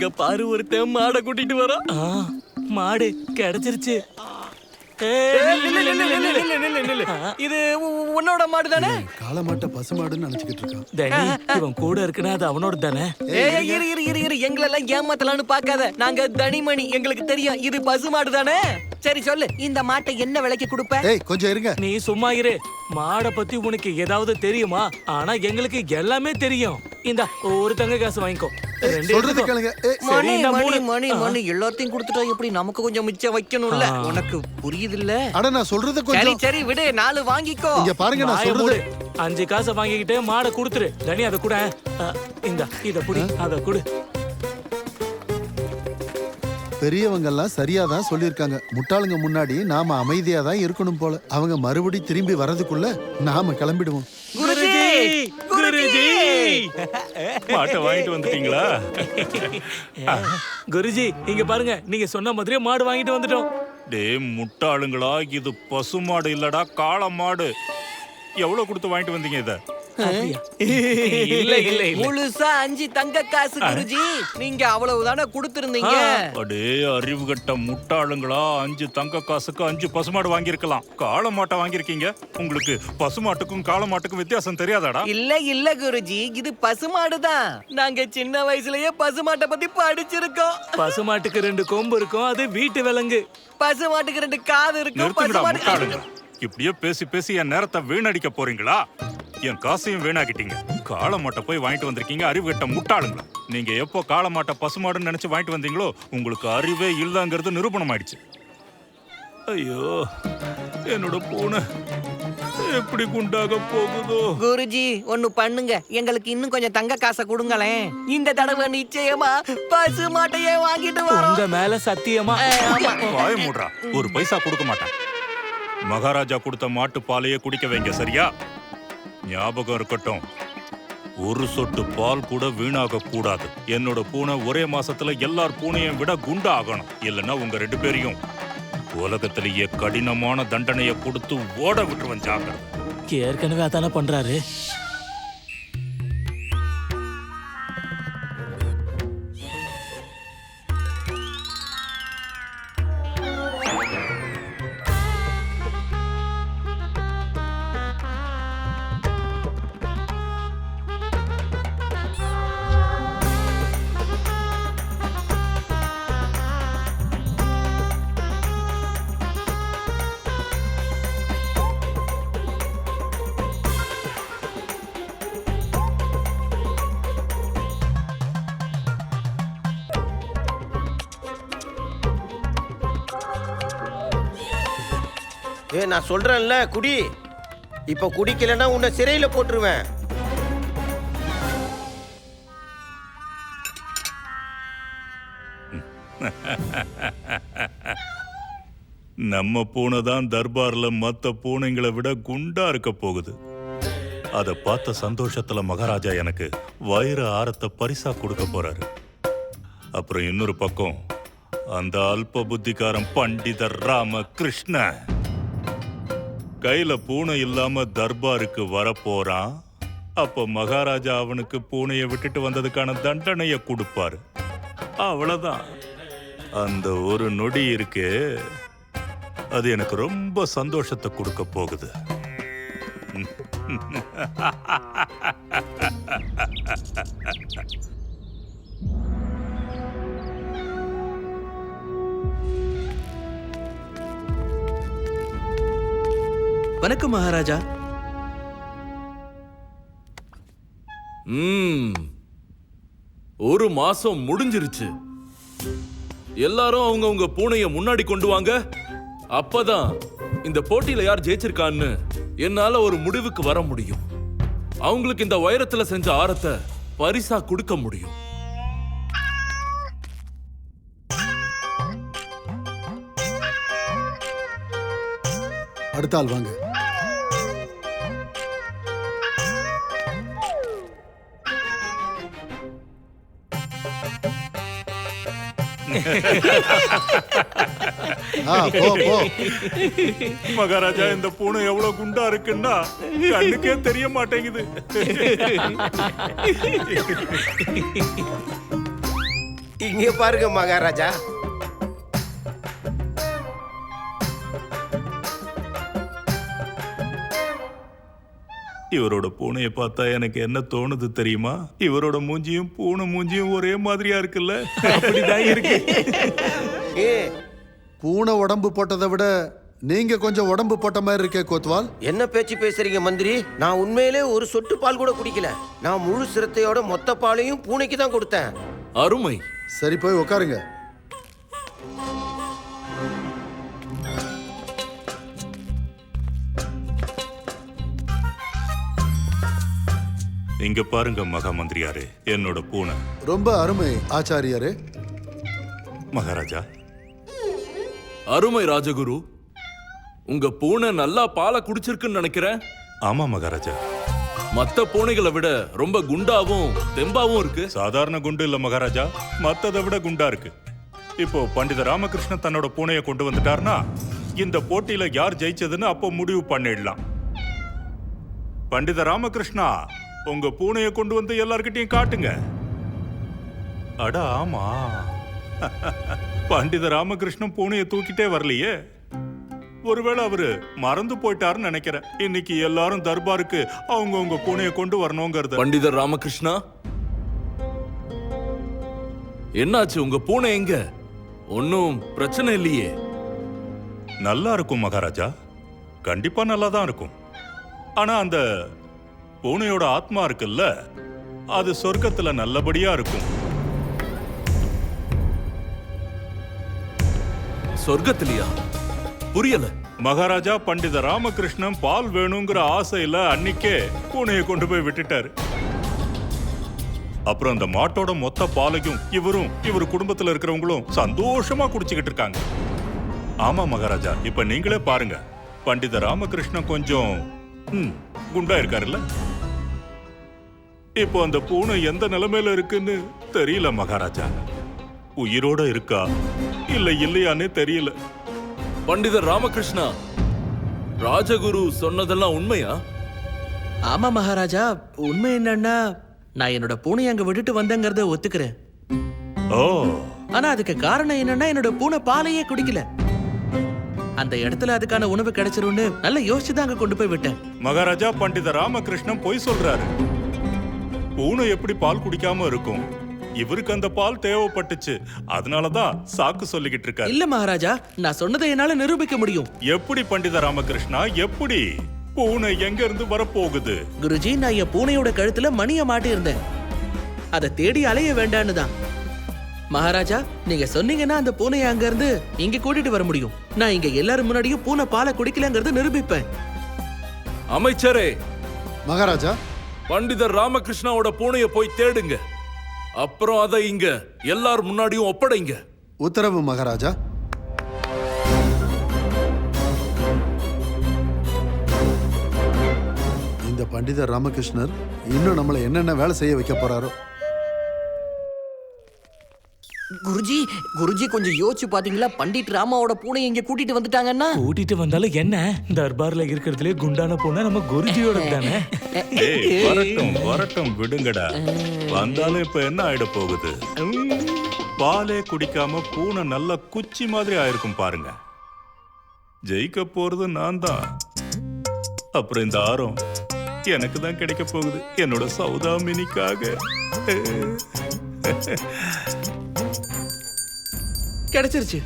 அங்க பாரு ஒருத்தன் மாடை கூட்டிட்டு வரான் ஆ, மாடு கிடைச்சிருச்சு. இது உ- உன்னோட மாடு தானே காலமாட்ட பசுமாடுன்னு நினைச்சுக்கிட்டு இருக்கான் இவன் கூட இருக்குன்னா அது அவனோட தானே ஏய் இரு இரு இரு இரு எங்களெல்லாம் ஏமாத்தலாம்னு பார்க்காத. நாங்க தனிமணி எங்களுக்கு தெரியும். இது பசுமாடு தானே சரி சொல்லு இந்த மாட்டை என்ன விலைக்கு கொடுப்ப? ஏய் கொஞ்சம் இருங்க. நீ சும்மா இரு. மாடை பத்தி உனக்கு ஏதாவது தெரியுமா? ஆனா எங்களுக்கு எல்லாமே தெரியும். இந்த ஒரு தங்க காசு வாங்கிக்கோ. ரெண்டு சொல்றது எடுத்துக்கோ. கேளுங்க. ஏய் மணி இந்த மணி மூணு. மணி மணி. எல்லாத்தையும் கொடுத்துட்டா எப்படி நமக்கு கொஞ்சம் மிச்சம் வைக்கணும்ல? ஆ. உனக்கு புரியுதுல்ல? அட நான் சொல்றது சரி கொஞ்சம் சரி விடு. நாலு வாங்கிக்கோ. இங்க பாருங்க நான் வாயை சொல்றது மூடு. அஞ்சு காசை வாங்கிக்கிட்டு மாடை கொடுத்துரு. தனி அதை கூட. இந்த இத புடி. அத குடு. பெரியவங்க எல்லாம் சரியா தான் சொல்லியிருக்காங்க. முட்டாளுங்க முன்னாடி நாம அமைதியா தான் இருக்கணும் போல. அவங்க மறுபடி திரும்பி வரதுக்குள்ள நாம கிளம்பிடுவோம். குருஜி! குருஜி! மாட்டை வாங்கிட்டு வந்துட்டீங்களா? குருஜி இங்க பாருங்க. நீங்க சொன்ன மாதிரியே மாடு வாங்கிட்டு வந்துட்டோம். டே முட்டாளுங்களா? இது பசுமாடு இல்லடா காளை மாடு. எவ்வளவு கொடுத்து வாங்கிட்டு வந்தீங்க இத? இல்ல இல்ல இல்ல. முழுசா அஞ்சு தங்க காசு குருஜி நீங்க அவ்வளவுதானே கொடுத்திருந்தீங்க? அடே அறிவு கட்ட முட்டாளுங்களா. அஞ்சு தங்க காசுக்கு அஞ்சு பசுமாடு வாங்கியிருக்கலாம். காளை மாட்டை வாங்கியிருக்கீங்க. உங்களுக்கு பசுமாட்டுக்கும் காளை மாட்டுக்கும் வித்தியாசம் தெரியாதாடா? இல்ல இல்ல குருஜி இது பசுமாடு தான் நாங்க சின்ன வயசுலயே பசுமாட்டை பத்தி படிச்சிருக்கோம். பசுமாட்டுக்கு ரெண்டு கொம்பு இருக்கும் அது வீட்டு விலங்கு. பசுமாட்டுக்கு ரெண்டு காது இருக்கும் நிறுத்துங்கடா பசுமாடு முட்டாளுங்க. இப்படியே பேசி பேசி என் நேரத்தை வீணடிக்க போறீங்களா? என் காசையும் வீணாக்கிட்டீங்க. காளை மாட்டை போய் வாங்கிட்டு வந்திருக்கீங்க அறிவு கட்ட முட்டாளுங்களா? நீங்க எப்போ காளை மாட்டை பசுமாடுன்னு நினைச்சு வாங்கிட்டு வந்தீங்களோ உங்களுக்கு அறிவே இல்லைங்கிறது நிரூபணம் ஆயிடுச்சு ஐயோ என்னோட பூனை எப்படி குண்டாக போகுதோ? குருஜி ஒண்ணு பண்ணுங்க. எங்களுக்கு இன்னும் கொஞ்சம் தங்க காசை கொடுங்களேன். இந்த தடவை நிச்சயமா பசு மாட்டையே வாங்கிட்டு வரோம். உங்க மேல சத்தியமா. வாய மூடுறா. ஒரு பைசா கொடுக்க மாட்டேன். மகாராஜா கொடுத்த மாட்டு பாலையே குடிக்க வைங்க சரியா? ஞாபகம் இருக்கட்டும். ஒரு சொட்டு பால் கூட வீணாக கூடாது. என்னோட பூனை ஒரே மாசத்துல எல்லார் பூனையும் விட குண்டா ஆகணும் இல்லைன்னா உங்க ரெண்டு பேரையும் உலகத்திலேயே கடினமான தண்டனையை கொடுத்து ஓட விட்டுருவன் ஜாக்கிரதை. ஏற்கனவே அதானே பண்றாரு. ஏ நான் சொல்றேன்ல குடி. இப்ப குடிக்கலைன்னா உன்னை சிறையில போட்டுருவேன். நம்ம பூனை தான் தர்பார்ல மத்த பூனைங்களை விட குண்டா இருக்க போகுது. அத பார்த்த சந்தோஷத்துல மகாராஜா எனக்கு வைர ஆரத்தை பரிசா கொடுக்க போறாரு. அப்புறம் இன்னொரு பக்கம் அந்த அல்ப புத்திகாரம் பண்டிதர் ராம கிருஷ்ண கையில பூனை இல்லாம தர்பாருக்கு வரப்போறான். அப்ப மகாராஜா அவனுக்கு பூனையை விட்டுட்டு வந்ததுக்கான தண்டனைய கொடுப்பாரு. அவ்வளவுதான். அந்த ஒரு நொடி இருக்கு அது எனக்கு ரொம்ப சந்தோஷத்தை கொடுக்க போகுது. வணக்கம் மகாராஜா. ஒரு மாசம் முடிஞ்சிருச்சு. எல்லாரும் அவங்கவங்க பூனைய முன்னாடி கொண்டு வாங்க. அப்பதான் இந்த போட்டியில யார் ஜெயிச்சிருக்கான்னு என்னால ஒரு முடிவுக்கு வர முடியும். அவங்களுக்கு இந்த வைரத்துல செஞ்ச ஆரத்தை பரிசா கொடுக்க முடியும். அடுத்த ஆள் வாங்க. ஆ போ போ. மகாராஜா இந்த பூனை எவ்வளவு குண்டா இருக்குன்னா கண்ணுக்கே தெரிய மாட்டேங்குது. இங்கே பாருங்க மகாராஜா. இவரோட பூனையை பார்த்தா எனக்கு என்ன தோணுது தெரியுமா? இவரோட மூஞ்சியும் பூனை மூஞ்சியும் ஒரே மாதிரியா இருக்குல்ல? அப்படிதான் இருக்கு. ஏ பூனை உடம்பு போட்டதை விட நீங்க கொஞ்சம் உடம்பு போட்ட மாதிரி இருக்கே கோத்வால். என்ன பேச்சு பேசுறீங்க மந்திரி? நான் உண்மையிலே ஒரு சொட்டு பால் கூட குடிக்கல. நான் முழு சிரத்தையோட மொத்த பாலையும் பூனைக்கு தான் கொடுத்தேன். அருமை. சரி போய் உட்காருங்க. இங்க பாருங்க மகா மந்திரியாரே. என்னோட பூனை. ரொம்ப அருமை ஆச்சாரியரே. மகாராஜா. அருமை ராஜகுரு. உங்க பூனை நல்லா பாலை குடிச்சிருக்குன்னு நினைக்கிறேன். ஆமா மகாராஜா. மத்த பூனைகளை விட ரொம்ப குண்டாவும் தெம்பாவும் இருக்கு. சாதாரண குண்டு இல்ல மகாராஜா. மத்ததை விட குண்டா இருக்கு. இப்போ பண்டித ராமகிருஷ்ணன் தன்னோட பூனையை கொண்டு வந்துட்டார்னா இந்த போட்டியில யார் ஜெயிச்சதுன்னு அப்போ முடிவு பண்ணிடலாம். பண்டித ராமகிருஷ்ணா உங்க பூனையை கொண்டு வந்து எல்லார்கிட்டயும் காட்டுங்க. அட ஆமா. பண்டித ராமகிருஷ்ணன் பூனையை தூக்கிட்டே வரலையே. ஒருவேளை அவரு மறந்து போயிட்டாருன்னு நினைக்கிறேன். இன்னைக்கு எல்லாரும் தர்பாருக்கு அவங்கவங்க பூனையை கொண்டு வரணுங்கிறது. பண்டிதர் ராமகிருஷ்ணா? என்னாச்சு உங்க பூனை எங்க? ஒன்னும் பிரச்சனை இல்லையே. நல்லா இருக்கும் மகாராஜா. கண்டிப்பா நல்லா தான் இருக்கும். ஆனா அந்த பூனையோட ஆத்மா இருக்குல்ல அது சொர்க்கத்துல நல்லபடியா இருக்கும். சொர்க்கத்திலையா? புரியல. மகாராஜா பண்டித ராமகிருஷ்ணன் பால் வேணுங்கிற ஆசையில அன்னிக்கே பூனையை கொண்டு போய் விட்டுட்டாரு. அப்புறம் அந்த மாட்டோட மொத்த பாலையும் இவரும் இவர் குடும்பத்துல இருக்கிறவங்களும் சந்தோஷமா குடிச்சுக்கிட்டு இருக்காங்க. ஆமா மகாராஜா இப்ப நீங்களே பாருங்க. பண்டித ராமகிருஷ்ணன் கொஞ்சம் குண்டா இருக்காருல்ல? இப்போ அந்த பூனை எந்த நிலைமையில இருக்குன்னு தெரியல மகாராஜா. உயிரோட இருக்கா? இல்ல இல்லையான்னே தெரியல. பண்டிதர் ராமகிருஷ்ணா ராஜகுரு சொன்னதெல்லாம் உண்மையா? ஆமா மகாராஜா. உண்மை என்னன்னா நான் என்னோட பூனை அங்க விட்டுட்டு வந்தேங்கிறத ஒத்துக்கிறேன். ஓ. ஆனா அதுக்கு காரணம் என்னன்னா என்னோட பூனை பாலையே குடிக்கல. அந்த இடத்துல அதுக்கான உணவு கிடைச்சிரும்னு நல்லா யோசிச்சு தான் அங்க கொண்டு போய் விட்டேன். மகாராஜா பண்டித ராமகிருஷ்ணன் பொய் சொல்றாரு. பூனை எப்படி பால் குடிக்காம இருக்கும்? இவருக்கு அந்த பால் தேவைப்பட்டுச்சு. அதனாலதான் சாக்கு சொல்லிக்கிட்டு இருக்காரு. இல்ல மகாராஜா நான் சொன்னதை என்னால நிரூபிக்க முடியும். எப்படி பண்டித ராமகிருஷ்ணா எப்படி? பூனை எங்க இருந்து வரப்போகுது? குருஜி நான் என் பூனையோட கழுத்துல மணிய மாட்டி இருந்தேன் அதை தேடி அலைய வேண்டான்னு தான். மகாராஜா நீங்க சொன்னீங்கன்னா அந்த பூனையை அங்க இருந்து இங்க கூட்டிட்டு வர முடியும். நான் இங்க எல்லாரும் முன்னாடியும் பூனை பாலை குடிக்கலங்கிறத நிரூபிப்பேன். அமைச்சரே! மகாராஜா பண்டிதர் ராமகிருஷ்ணாவோட பூனைய போய் தேடுங்க. அப்புறம் அதை இங்க எல்லார் முன்னாடியும் ஒப்படைங்க. உத்தரவு மகாராஜா. இந்த பண்டிதர் ராமகிருஷ்ணர் இன்னும் நம்மளை என்னென்ன வேலை செய்ய வைக்க போறாரோ குருஜி குருஜி கொஞ்சம் யோசிச்சு பாத்தீங்களா? பண்டிட் ராமாவோட பூனை இங்க கூட்டிட்டு வந்துட்டாங்கன்னா? கூட்டிட்டு வந்தாலும் என்ன? தர்பார்ல இருக்கிறதுலே குண்டான பொண்ணு நம்ம குருஜியோட தானே? வரட்டும் வரட்டும் விடுங்கடா. வந்தாலும் இப்ப என்ன ஆயிட போகுது? பாலே குடிக்காம பூனை நல்ல குச்சி மாதிரி ஆயிருக்கும் பாருங்க. ஜெயிக்க போறது நான் தான். அப்புறம் இந்த ஆரம் எனக்கு தான் கிடைக்க போகுது. என்னோட சௌதாமினிக்காக. கிடைச்சிருச்சு.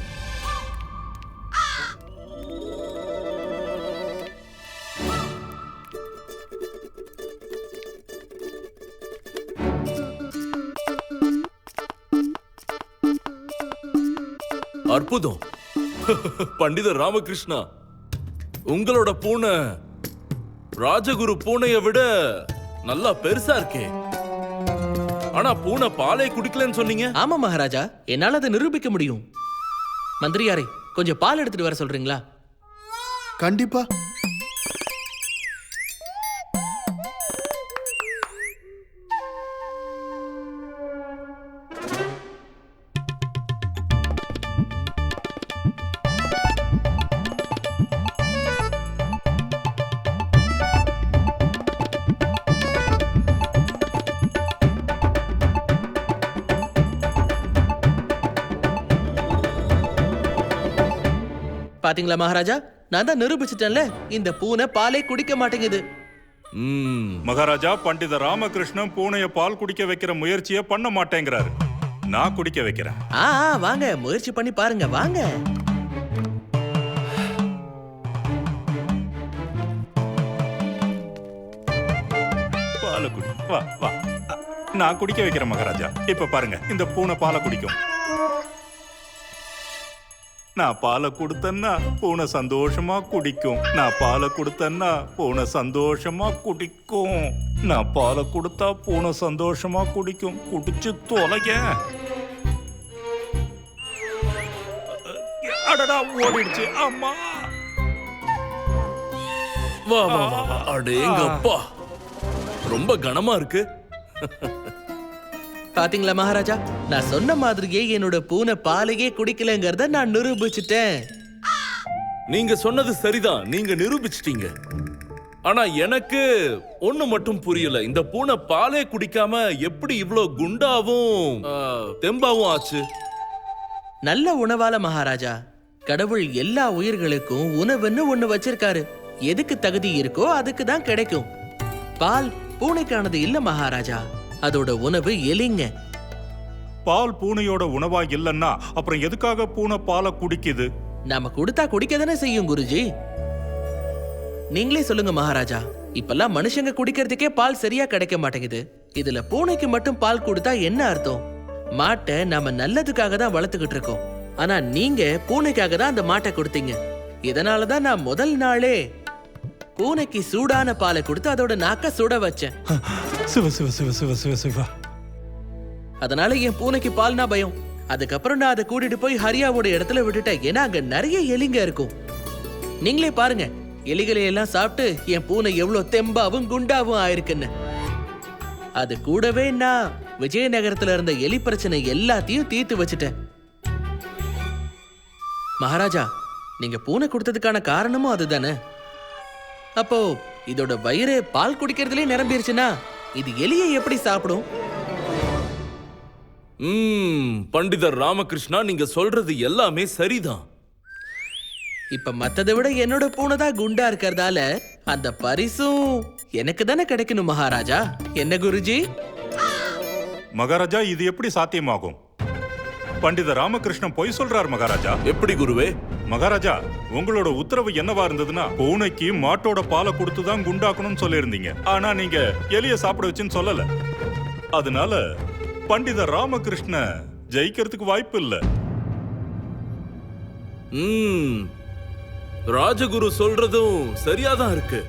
அற்புதம். பண்டிதர் ராமகிருஷ்ணா உங்களோட பூனை ராஜகுரு பூனைய விட நல்லா பெருசா இருக்கே. ஆனா பூனை பாலை குடிக்கலன்னு சொன்னீங்க? ஆமா மகாராஜா. என்னால அதை நிரூபிக்க முடியும். மந்திரியாரே கொஞ்சம் பால் எடுத்துட்டு வர சொல்றீங்களா? கண்டிப்பா. பாத்தீங்களா மகாராஜா? நான் தான் நிரூபிச்சிட்டேன்ல. இந்த பூனை பாலே குடிக்க மாட்டேங்குது. ம். மகாராஜா பண்டித ராமகிருஷ்ணன் பூனைய பால் குடிக்க வைக்கிற முயற்சியை பண்ண மாட்டேங்கிறாரு. நான் குடிக்க வைக்கிறேன். ஆ ஆ, வாங்க. முயற்சி பண்ணி பாருங்க. வாங்க. பாலை குடி. வா வா. நான் குடிக்க வைக்கிறேன் மகாராஜா. இப்ப பாருங்க இந்த பூனை பாலை குடிக்கும். நான் பாலை கொடுத்தேன்னா பூனை சந்தோஷமா குடிக்கும். நான் பாலை கொடுத்தேன்னா பூனை சந்தோஷமா குடிக்கும். நான் பாலை கொடுத்தா பூனை சந்தோஷமா குடிக்கும். குடிச்சு தொலைங்க. அடடா ஓடிடுச்சு. அம்மா. வா வா வா அடேங்கப்பா. ரொம்ப கனமா இருக்கு. பாத்தீங்களா மகாராஜா? நான் சொன்ன மாதிரியே என்னோட பூனை பாலையே குடிக்கலங்கிறத நான் நிரூபிச்சிட்டேன். நீங்க சொன்னது சரிதான். நீங்க நிரூபிச்சிட்டீங்க. ஆனா எனக்கு ஒண்ணு மட்டும் புரியல. இந்த பூனை பாலே குடிக்காம எப்படி இவ்ளோ குண்டாவும் ஆ, தெம்பாவும் ஆச்சு? நல்ல உணவால மகாராஜா. கடவுள் எல்லா உயிர்களுக்கும் உணவுன்னு ஒண்ணு வச்சிருக்காரு. எதுக்கு தகுதி இருக்கோ அதுக்கு தான் கிடைக்கும். பால் பூனைக்கானது இல்ல மகாராஜா. அதோட உணவு எலிங்க பால் பூனையோட உணவா இல்லைன்னா அப்புறம் எதுக்காக பூனை பாலை குடிக்குது? நாம கொடுத்தா குடிக்க தானே செய்யும் குருஜி? நீங்களே சொல்லுங்க மகாராஜா. இப்பெல்லாம் மனுஷங்க குடிக்கிறதுக்கே பால் சரியா கிடைக்க மாட்டேங்குது. இதுல பூனைக்கு மட்டும் பால் கொடுத்தா என்ன அர்த்தம்? மாட்டை நாம நல்லதுக்காக தான் வளர்த்துக்கிட்டு இருக்கோம். ஆனா நீங்க பூனைக்காக தான் அந்த மாட்டை கொடுத்தீங்க. இதனால தான் நான் முதல் நாளே பூனைக்கு சூடான பாலை கொடுத்து அதோட நாக்க சுட வச்சேன். சிவ சிவ சிவ சிவ சிவ சிவா. அதனால என் பூனைக்கு பால்னா பயம். அதுக்கப்புறம் நான் அதை கூட்டிட்டு போய் ஹரியாவோட இடத்துல விட்டுட்டேன். ஏன்னா அங்க நிறைய எலிங்க இருக்கும். நீங்களே பாருங்க எலிகளை எல்லாம் சாப்பிட்டு என் பூனை எவ்வளவு தெம்பாவும் குண்டாவும் ஆயிருக்குன்னு. அது கூடவே நான் விஜயநகரத்துல இருந்த எலி பிரச்சனை எல்லாத்தையும் தீர்த்து வச்சுட்டேன். மகாராஜா நீங்க பூனை கொடுத்ததுக்கான காரணமும் அதுதானே? அப்போ இதோட வயிறு பால் குடிக்கிறதுலயே நிரம்பிருச்சுன்னா இது எலியை எப்படி சாப்பிடும்? ம் பண்டிதர் ராமகிருஷ்ணா நீங்க சொல்றது எல்லாமே சரிதான். இப்ப மத்ததை விட என்னோட பூனை தான் குண்டா இருக்கறதால அந்த பரிசும் எனக்கு தானே கிடைக்கணும் மகாராஜா. என்ன குருஜி? மகாராஜா இது எப்படி சாத்தியமாகும்? பண்டித ராமகிருஷ்ணன் பொய் சொல்றார் மகாராஜா. எப்படி குருவே? மகாராஜா உங்களோட உத்தரவு என்னவா இருந்ததுன்னா பூனைக்கு மாட்டோட பாலை கொடுத்து தான் குண்டாக்கணும்னு சொல்லியிருந்தீங்க. ஆனா நீங்க எலிய சாப்பிட வச்சுன்னு சொல்லல. அதனால பண்டித ராமகிருஷ்ண ஜெயிக்கிறதுக்கு வாய்ப்பு இல்ல. ம். ராஜகுரு சொல்றதும் சரியாதான் இருக்கு.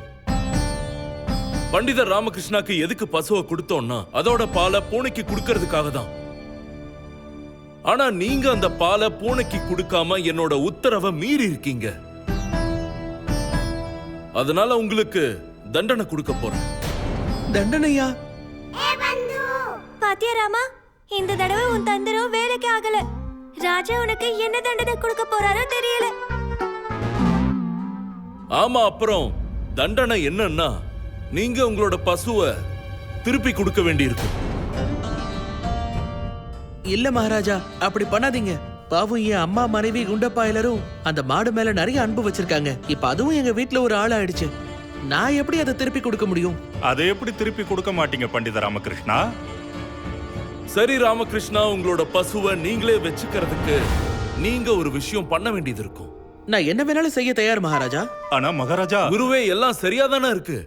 பண்டிதர் ராமகிருஷ்ணாக்கு எதுக்கு பசுவை கொடுத்தோம்னா அதோட பாலை பூனைக்கு கொடுக்கறதுக்காக தான் ஆனா நீங்க அந்த பாலை பூனைக்கு கொடுக்காம என்னோட உத்தரவை மீறி இருக்கீங்க. அதனால உங்களுக்கு தண்டனை கொடுக்க போறேன். தண்டனையா? பாத்தியா ராமா? இந்த தடவை உன் தந்திரம் வேலைக்கு ஆகல. ராஜா உனக்கு என்ன தண்டனை கொடுக்க போறாரோ தெரியல. ஆமா அப்புறம் தண்டனை என்னன்னா நீங்க உங்களோட பசுவை திருப்பி கொடுக்க வேண்டியிருக்கும். இல்ல மகாராஜா அப்படி பண்ணாதீங்க. பாவம் என் அம்மா மனைவி குண்டப்பா எல்லாரும் அந்த மாடு மேல நிறைய அன்பு வச்சிருக்காங்க. இப்ப அதுவும் எங்க வீட்ல ஒரு ஆள் ஆயிடுச்சு நான் எப்படி அதை திருப்பி கொடுக்க முடியும்? அதை எப்படி திருப்பி கொடுக்க மாட்டீங்க பண்டித ராமகிருஷ்ணா? சரி ராமகிருஷ்ணா உங்களோட பசுவை நீங்களே வச்சுக்கிறதுக்கு நீங்க ஒரு விஷயம் பண்ண வேண்டியது இருக்கும். நான் என்ன வேணாலும் செய்ய தயார் மகாராஜா. ஆனா மகாராஜா குருவே எல்லாம் சரியா தானே இருக்கு?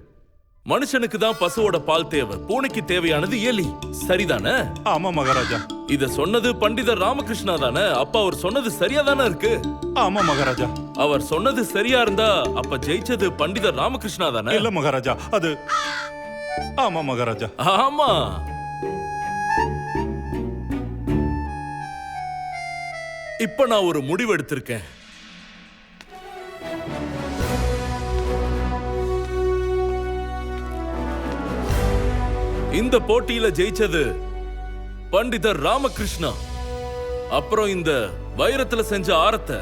மனுஷனுக்கு தான் பசுவோட பால் தேவை. பூனைக்கு தேவையானது எலி. சரிதானே? ஆமா மகாராஜா. இத சொன்னது பண்டிதர் ராமகிருஷ்ணா தானே? அப்ப அவர் சொன்னது சரியா தானே இருக்கு? ஆமா மகாராஜா. அவர் சொன்னது சரியா இருந்தா அப்ப ஜெயிச்சது பண்டிதர் ராமகிருஷ்ணா தானே? இல்ல மகாராஜா. அது ஆமா மகாராஜா. ஆமா. இப்ப நான் ஒரு முடிவு எடுத்திருக்கேன் இந்த போட்டியில ஜெயிச்சது பண்டிதர் ராமகிருஷ்ணா. அப்புறம் இந்த வைரத்துல செஞ்ச ஆரத்தை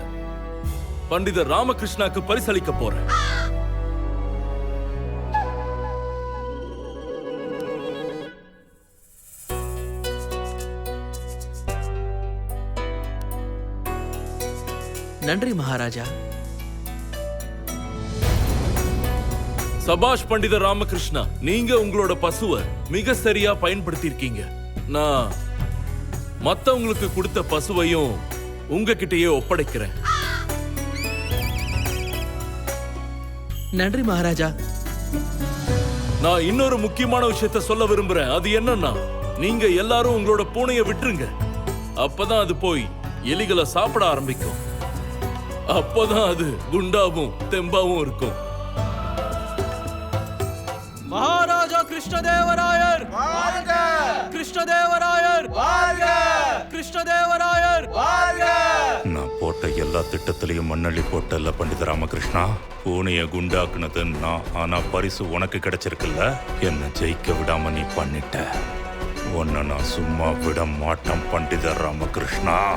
பண்டிதர் ராமகிருஷ்ணாக்கு பரிசளிக்க போறேன். நன்றி மகாராஜா. சபாஷ் பண்டித ராமகிருஷ்ணா நீங்க உங்களோட பசுவை மிக சரியா பயன்படுத்தியிருக்கீங்க. நான் மத்தவங்களுக்கு கொடுத்த பசுவையும் உங்ககிட்டயே ஒப்படைக்கிறேன். நன்றி மகாராஜா. நான் இன்னொரு முக்கியமான விஷயத்த சொல்ல விரும்புறேன். அது என்னன்னா நீங்க எல்லாரும் உங்களோட பூனைய விட்டுருங்க. அப்பதான் அது போய் எலிகளை சாப்பிட ஆரம்பிக்கும். அப்பதான் அது குண்டாவும் தெம்பாவும் இருக்கும். கிருஷ்ணதேவராயர். கிருஷ்ணதேவராயர். கிருஷ்ணதேவராயர். நான் போட்ட எல்லா திட்டத்திலையும் மண்ணள்ளி போட்டல்ல பண்டித ராமகிருஷ்ணா பூனைய குண்டாக்குனது நான் ஆனா பரிசு உனக்கு கிடைச்சிருக்குல்ல? என்ன ஜெயிக்க விடாம நீ பண்ணிட்ட. உன்னை நான் சும்மா விட மாட்டேன் பண்டித ராமகிருஷ்ணா.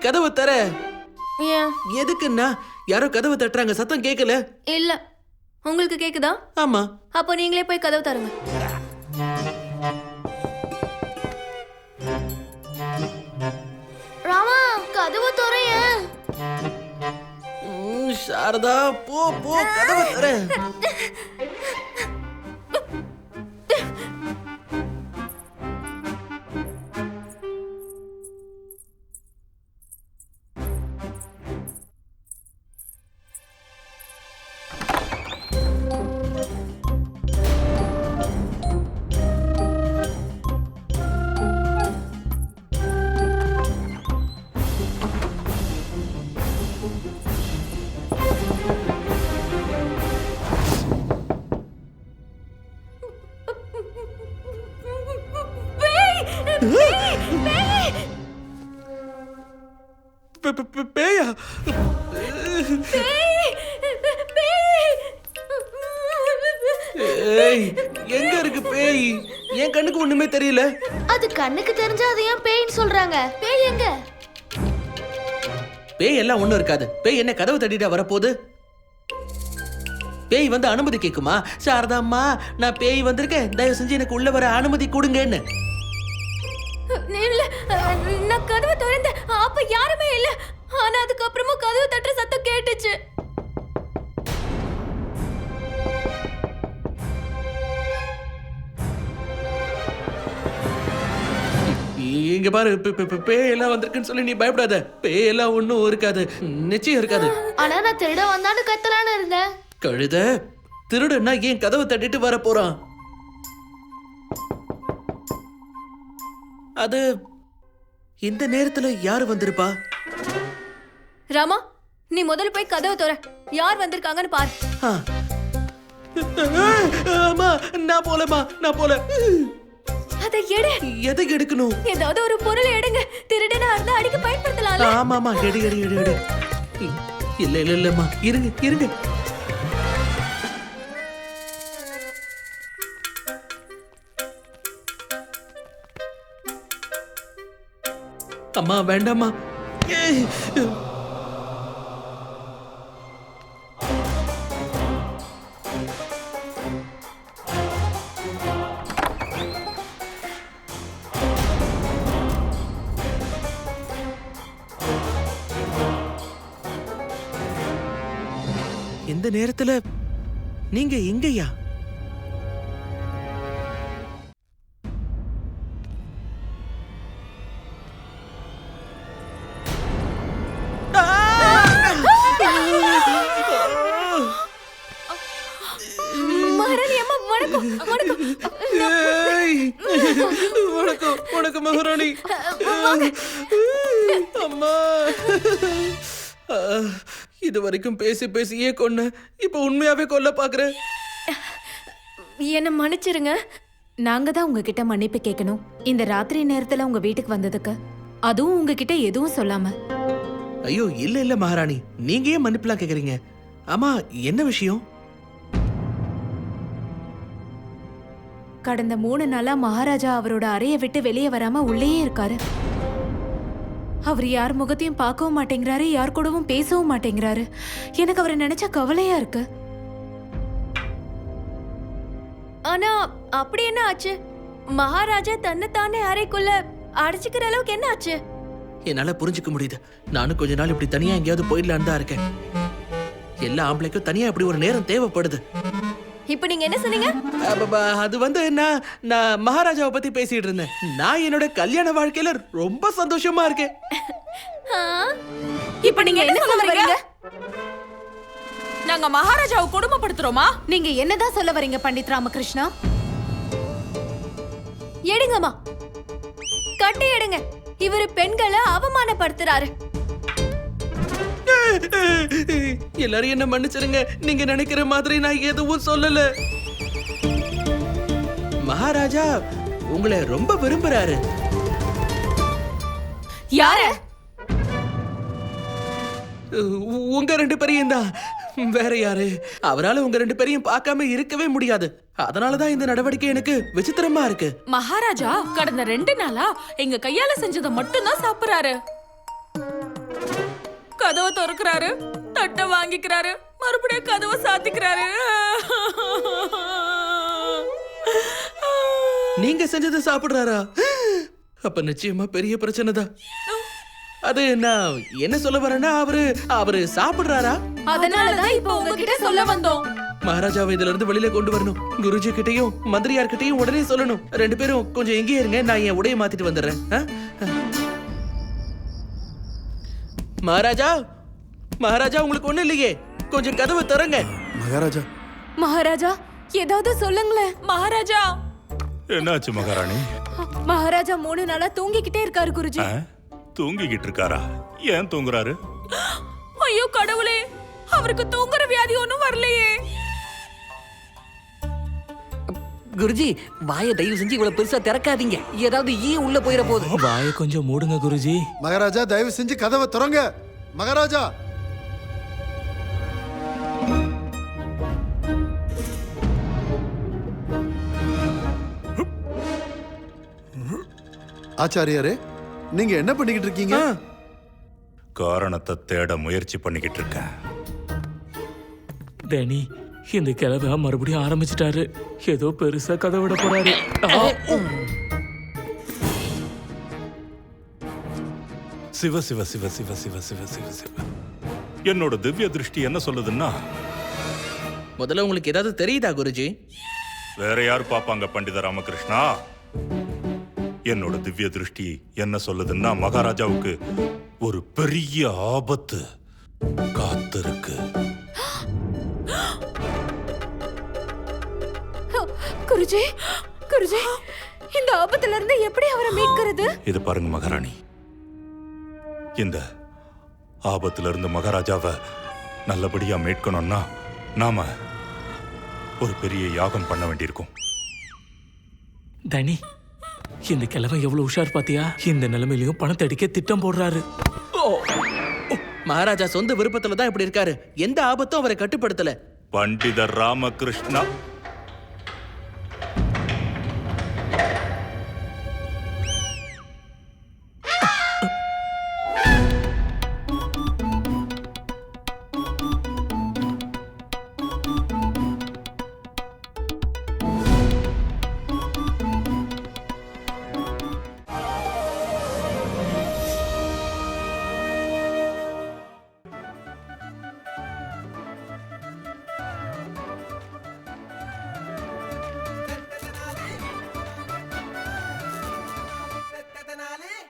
கதவை தர. ஏன்? எதுக்குன்னா யாரோ கதவை தட்டுறாங்க சத்தம் கேட்கல இல்ல. உங்களுக்கு கேக்குதா? ஆமா. அப்போ நீங்களே போய் கதவு தருங்க. ராமா கதவு துறைய ம், சாரதா போ போ கதவை தர பேயா ஏய் எங்க இருக்கு பேய் என் கண்ணுக்கு ஒண்ணுமே தெரியல அது கண்ணுக்கு தெரிஞ்சா அது ஏன் பேய்ன்னு சொல்றாங்க பேய் எங்க பேய் எல்லாம் ஒண்ணும் இருக்காது பேய் என்ன கதவு தட்டிட்டு வரப்போகுது பேய் வந்து அனுமதி கேட்குமா சாரதாம்மா நான் பேய் வந்திருக்கேன் தயவு செஞ்சு எனக்கு உள்ள வர அனுமதி கொடுங்கன்னு இல்ல நான் கதவு திறந்தேன் அப்ப யாருமே இல்ல. ஆனா அதுக்கப்புறமும் கதவு தட்டுற சத்தம் கேட்டுச்சு. இங்க பாரு பே- பே- பே- பேய் எல்லாம் வந்திருக்குன்னு சொல்லி நீ பயப்படாத. பேய் எல்லாம் ஒண்ணும் இருக்காது. நிச்சயம் இருக்காது. ஆனா நான் திருட வந்தான்னு கத்தலான்னு இருந்தேன். கழுத திருடன்னா ஏன் கதவை தட்டிட்டு வர போறான்? அது இந்த நேரத்துல யாரு வந்திருப்பா? ராமா நீ முதல்ல போய் கதவு தோற. யார் வந்திருக்காங்கன்னு பாரு. ஆமா நான் போலமா நான் போல. அதை எடு. எதை எடுக்கணும்? ஏதாவது ஒரு பொருளை எடுங்க. திருடனா இருந்தா அடிக்க பயன்படுத்தலாம்ல. ஆமாமா எடு எடு எடு எடு. இல்ல இல்ல இல்லம்மா. இருங்க இருங்க. அம்மா வேண்டாமா இந்த நேரத்துல நீங்க எங்கய்யா? இது வரைக்கும் பேசி பேசியே கொன்ன. இப்ப உண்மையாவே கொல்ல பாக்குறேன் என்ன மன்னிச்சிருங்க. நாங்க தான் உங்ககிட்ட மன்னிப்பு கேட்கணும். இந்த ராத்திரி நேரத்துல உங்க வீட்டுக்கு வந்ததுக்கு. அதுவும் உங்ககிட்ட எதுவும் சொல்லாம. ஐயோ இல்ல இல்ல மகாராணி. நீங்க ஏன் மன்னிப்புலாம் கேக்குறீங்க ஆமா என்ன விஷயம்? கடந்த மூணு நாளா மகாராஜா அவரோட அறையை விட்டு வெளியே வராம உள்ளேயே இருக்காரு. அவர் யார் முகத்தையும் பார்க்கவும் மாட்டேங்கிறாரு யார் கூடவும் பேசவும் மாட்டேங்கிறாரு. எனக்கு அவரை நினைச்சா கவலையா இருக்கு. ஆனா அப்படி என்ன ஆச்சு? மகாராஜா தன்னைத்தானே அறைக்குள்ள அடைச்சிக்கிற அளவுக்கு என்ன ஆச்சு? என்னால புரிஞ்சுக்க முடியுது. நானும் கொஞ்ச நாள் இப்படி தனியா எங்கேயாவது போயிடலான்னு தான் இருக்கேன். எல்லா ஆம்பளைக்கும் தனியா இப்படி ஒரு நேரம் தேவைப்படுது. இப்ப நீங்க என்ன சொன்னீங்க? அப்ப, அது வந்து நான் நான் மகாராஜாவை பத்தி பேசிட்டு இருந்தேன். நான் என்னோட கல்யாண வாழ்க்கையில ரொம்ப சந்தோஷமா இருக்கேன். ஆ? இப்ப நீங்க என்ன சொல்ல வரீங்க? நாங்க மகாராஜாவை கொடுமைப்படுத்துறோமா? நீங்க என்னதான் சொல்ல வரீங்க பண்டித் ராமகிருஷ்ணா? எடுங்கம்மா. கட்டி எடுங்க. இவரு பெண்களை அவமானப்படுத்துறாரு. எல்லாரும் என்ன மன்னிச்சிருங்க. நீங்க நினைக்கிற மாதிரி நான் எதுவும் சொல்லல. மகாராஜா உங்களை ரொம்ப விரும்புறாரு. யாரு? உங்க ரெண்டு பேரையும் தான். வேற யாரு? அவரால உங்க ரெண்டு பேரையும் பார்க்காம இருக்கவே முடியாது. அதனாலதான் இந்த நடவடிக்கை எனக்கு விசித்திரமா இருக்கு. மகாராஜா கடந்த ரெண்டு நாளா எங்க கையால செஞ்சதை மட்டும்தான் சாப்பிடுறாரு. கதவை திறக்கிறாரு. தட்டை வாங்கிக்கிறாரு. மறுபடியும் கதவை சாத்திக்கிறாரு. நீங்க செஞ்சதை சாப்பிடுறாரா? அப்ப நிச்சயமா பெரிய பிரச்சனை தான். அது நான் என்ன சொல்ல வரேன்னா அவரு அவரு சாப்பிடுறாரா? அதனாலதான் இப்ப உங்ககிட்ட சொல்ல வந்தோம். மகாராஜாவை இதுல இருந்து வெளியில கொண்டு வரணும். குருஜி கிட்டயும் மந்திரியார் கிட்டயும் உடனே சொல்லணும். ரெண்டு பேரும் கொஞ்சம் எங்கேயே இருங்க நான் என் உடைய மாத்திட்டு வந்துடுறேன்? மகாராஜா மகாராஜா உங்களுக்கு ஒண்ணு இல்லையே. கொஞ்சம் கதவை திறங்க. மகாராஜா. மகாராஜா ஏதாவது சொல்லுங்களேன். மகாராஜா. என்னாச்சு மகாராணி? மகாராஜா மூணு நாளா தூங்கிக்கிட்டே இருக்காரு குருஜி? தூங்கிக்கிட்டு இருக்காரா? ஏன் தூங்குறாரு? ஐயோ கடவுளே. அவருக்கு தூங்குற வியாதி ஒண்ணும் வரலையே. குருஜி வாயை தயவு செஞ்சு இவ்வளவு பெருசா திறக்காதீங்க. ஏதாவது ஈ உள்ள போயிட போகுது வாயை கொஞ்சம் மூடுங்க குருஜி. மகாராஜா தயவு செஞ்சு கதவை திறங்க. மகாராஜா. ஆச்சாரியாரே நீங்க என்ன பண்ணிக்கிட்டு இருக்கீங்க? காரணத்தை தேட முயற்சி பண்ணிக்கிட்டு இருக்கேன். டேனி இந்த கிழவ மறுபடியும் ஆரம்பிச்சிட்டாரு. ஏதோ பெருசா கதை விட போறாரு. சிவ சிவ சிவ சிவ சிவ சிவ சிவ சிவ. என்னோட திவ்ய திருஷ்டி என்ன சொல்லுதுன்னா? முதல்ல உங்களுக்கு ஏதாவது தெரியுதா குருஜி? வேற யார் பாப்பாங்க பண்டித ராமகிருஷ்ணா? என்னோட திவ்ய திருஷ்டி என்ன சொல்லுதுன்னா மகாராஜாவுக்கு ஒரு பெரிய ஆபத்து காத்திருக்கு. குருஜி குருஜி இந்த ஆபத்துல இருந்து எப்படி அவரை மீட்கிறது? இது பாருங்க மகாராணி. இந்த ஆபத்துல இருந்து மகாராஜாவை நல்லபடியா மீட்கணும்னா நாம ஒரு பெரிய யாகம் பண்ண வேண்டியிருக்கும். டேனி இந்த கிழவன் எவ்வளவு உஷார் பாத்தியா? இந்த நிலைமையிலயும் பணத்தை அடிக்க திட்டம் போடுறாரு. மகாராஜா சொந்த விருப்பத்துல தான் இப்படி இருக்காரு. எந்த ஆபத்தும் அவரை கட்டுப்படுத்தல. பண்டித ராமகிருஷ்ணா